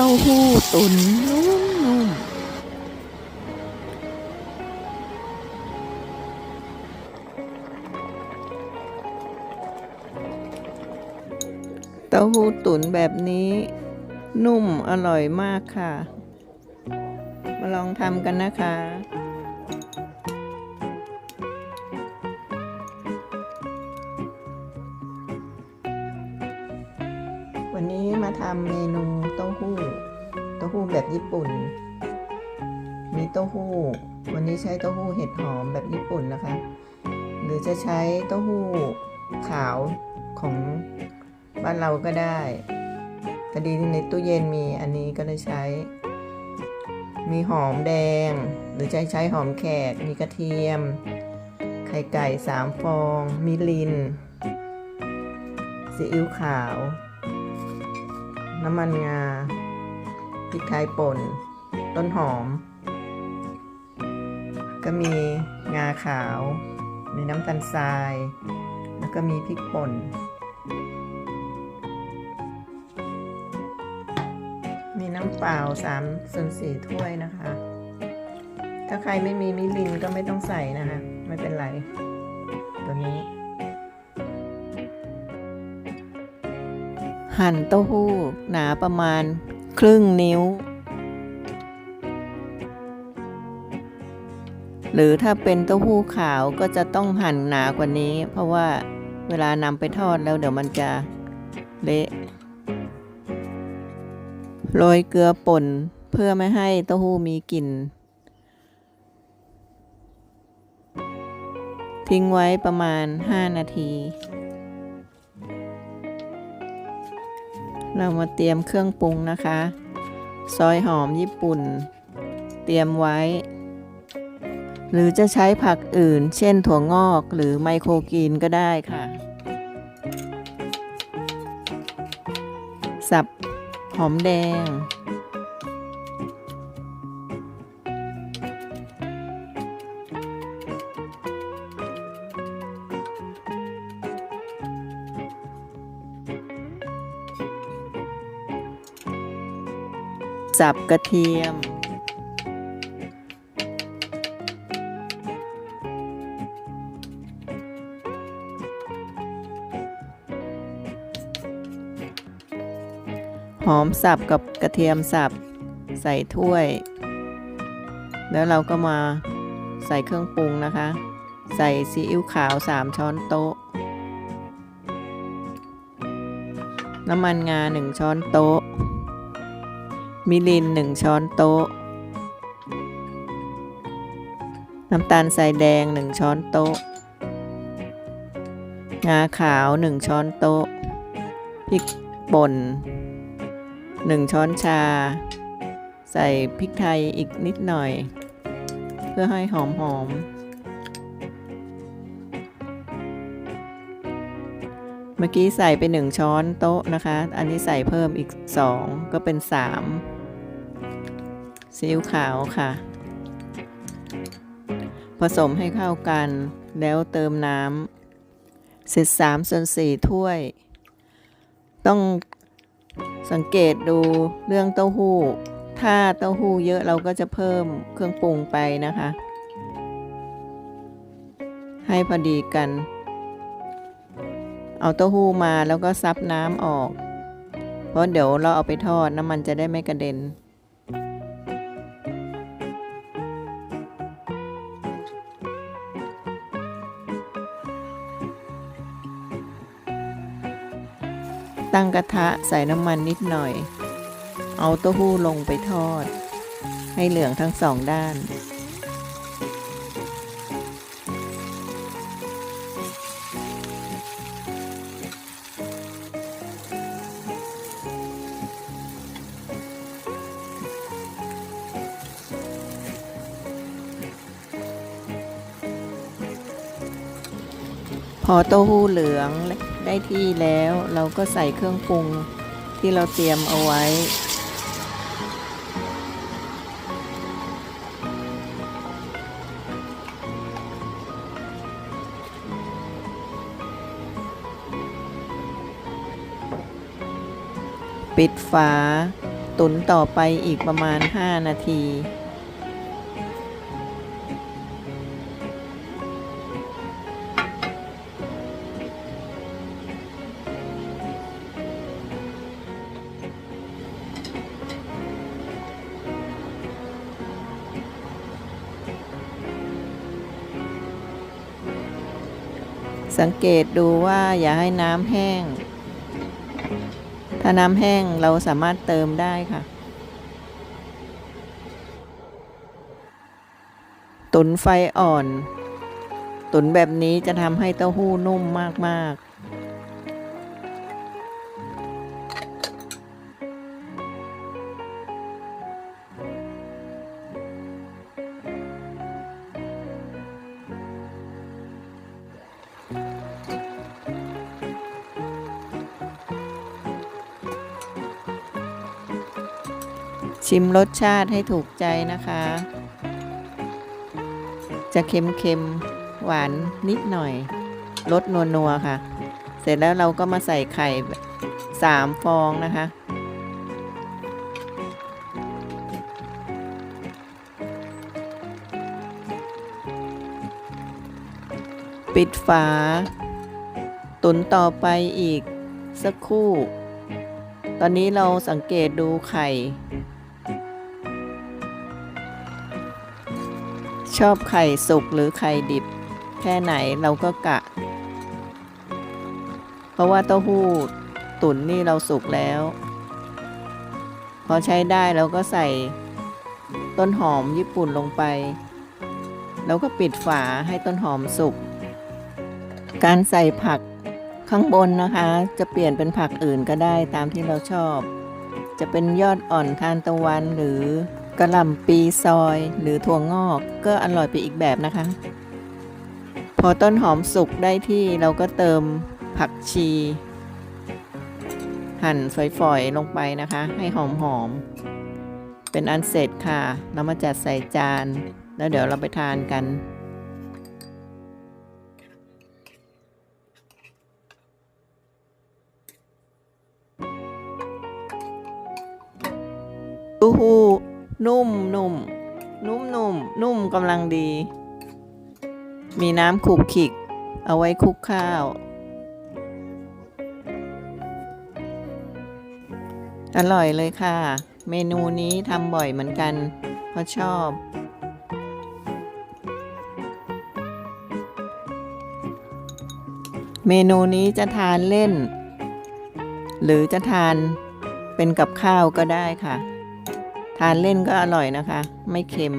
ต้าหู้ตุ๋นนุ่มๆ เต้าหู้ตุ๋นแบบนี้ นุ่มอร่อยมากค่ะ มาลองทำกันนะคะวันนี้มาทำเมนู แบบญี่ปุ่น มีเต้าหู้ วันนี้ใช้เต้าหู้เห็ดหอมแบบญี่ปุ่นนะคะ หรือจะใช้เต้าหู้ขาวของบ้านเราก็ได้พอดีในตู้เย็นมีอันนี้ก็เลยใช้ มีหอมแดง หรือจะใช้หอมแขก มีกระเทียม ไข่ไก่สามฟอง มิลิน ซีอิ๊วขาว น้ำมันงา พริกไทยป่น ต้นหอม ก็มีงาขาว มีน้ำตาลทราย แล้วก็มีพริกป่น มีน้ำเปล่าสามส่วนสี่ถ้วยนะคะ ถ้าใครไม่มีมิลินก็ไม่ต้องใส่นะคะ ไม่เป็นไร ตัวนี้หั่นเต้าหู้หนาประมาณ ครึ่งนิ้ว หรือถ้าเป็นเต้าหู้ขาวก็จะต้องหั่นหนากว่านี้ เพราะว่าเวลานำไปทอดแล้วเดี๋ยวมันจะเละโรยเกลือป่นเพื่อไม่ให้เต้าหู้มีกลิ่น ทิ้งไว้ประมาณ 5 นาที เรามาเตรียมเครื่องปรุงนะคะ ซอยหอมญี่ปุ่น เตรียมไว้ หรือจะใช้ผักอื่น เช่นถั่วงอกหรือไมโครกรีนก็ได้ค่ะ สับหอมแดง สับกระเทียม หอมสับกับกระเทียมสับ ใส่ถ้วย แล้วเราก็มาใส่เครื่องปรุงนะคะ ใส่ซีอิ๊วขาว 3 ช้อนโต๊ะ น้ำมันงา 1 ช้อนโต๊ะ มิลิน 1 ช้อนโต๊ะ น้ำตาลทรายแดง 1 ช้อนโต๊ะ งาขาว 1 ช้อนโต๊ะ พริกป่น 1 ช้อนชา ใส่พริกไทยอีกนิดหน่อย เพื่อให้หอมหอมเมื่อกี้ใส่ไป 1 ช้อนโต๊ะนะคะ อันนี้ใส่เพิ่มอีก 2 ก็เป็น 3 ซีอิ๊วขาวค่ะ ผสมให้เข้ากัน แล้วเติมน้ำเสร็จ3ส่วน4ถ้วย ต้องสังเกตดูเรื่องเต้าหู้ ถ้าเต้าหู้เยอะเราก็จะเพิ่มเครื่องปรุงไปนะคะ ให้พอดีกัน เอาเต้าหู้มาแล้วก็ซับน้ำออก เพราะเดี๋ยวเราเอาไปทอดน้ำมันจะได้ไม่กระเด็น ตั้งกระทะใส่น้ำมันนิดหน่อย เอาเต้าหู้ลงไปทอด ให้เหลืองทั้งสองด้านพอเต้าหู้เหลือง ได้ที่แล้วเราก็ใส่เครื่องปรุงที่เราเตรียมเอาไว้ ปิดฝา ตุนต่อไปอีกประมาณ 5 นาที สังเกตดูว่าอย่าให้น้ำแห้ง ถ้าน้ำแห้งเราสามารถเติมได้ค่ะ ตุนไฟอ่อน ตุนแบบนี้จะทำให้เต้าหู้นุ่มมากๆ ชิมรสชาติให้ถูกใจนะคะ จะเค็มๆ หวานนิดหน่อยรสนัวๆ ค่ะ เสร็จแล้วเราก็มาใส่ไข่สามฟองนะคะ ปิดฝา ตุนต่อไปอีกสักครู่ ตอนนี้เราสังเกตดูไข่ ชอบไข่สุกหรือไข่ดิบ แค่ไหนเราก็กะ เพราะว่าเต้าหู้ตุ๋นนี่เราสุกแล้ว พอใช้ได้เราก็ใส่ต้นหอมญี่ปุ่นลงไป แล้วก็ปิดฝาให้ต้นหอมสุก การใส่ผักข้างบนนะคะ จะเปลี่ยนเป็นผักอื่นก็ได้ตามที่เราชอบ จะเป็นยอดอ่อนทานตะวันหรือ กระหล่ำปีซอยหรือถั่วงอกก็อร่อยไปอีกแบบนะคะ พอต้นหอมสุกได้ที่เราก็เติมผักชี หั่นฝอยๆลงไปนะคะ ให้หอมๆเป็นอันเสร็จค่ะเรามาจัดใส่จาน แล้วเดี๋ยวเราไปทานกันเต้หู้ นุ่มนุ่มนุ่มนุ่มนุ่มกำลังดี มีน้ำขลุกขิก เอาไว้คลุกข้าว อร่อยเลยค่ะ เมนูนี้ทำบ่อยเหมือนกัน เพราะชอบเมนูนี้จะทานเล่น หรือจะทานเป็นกับข้าวก็ได้ค่ะ ทานเล่นก็อร่อยนะคะ ไม่เค็ม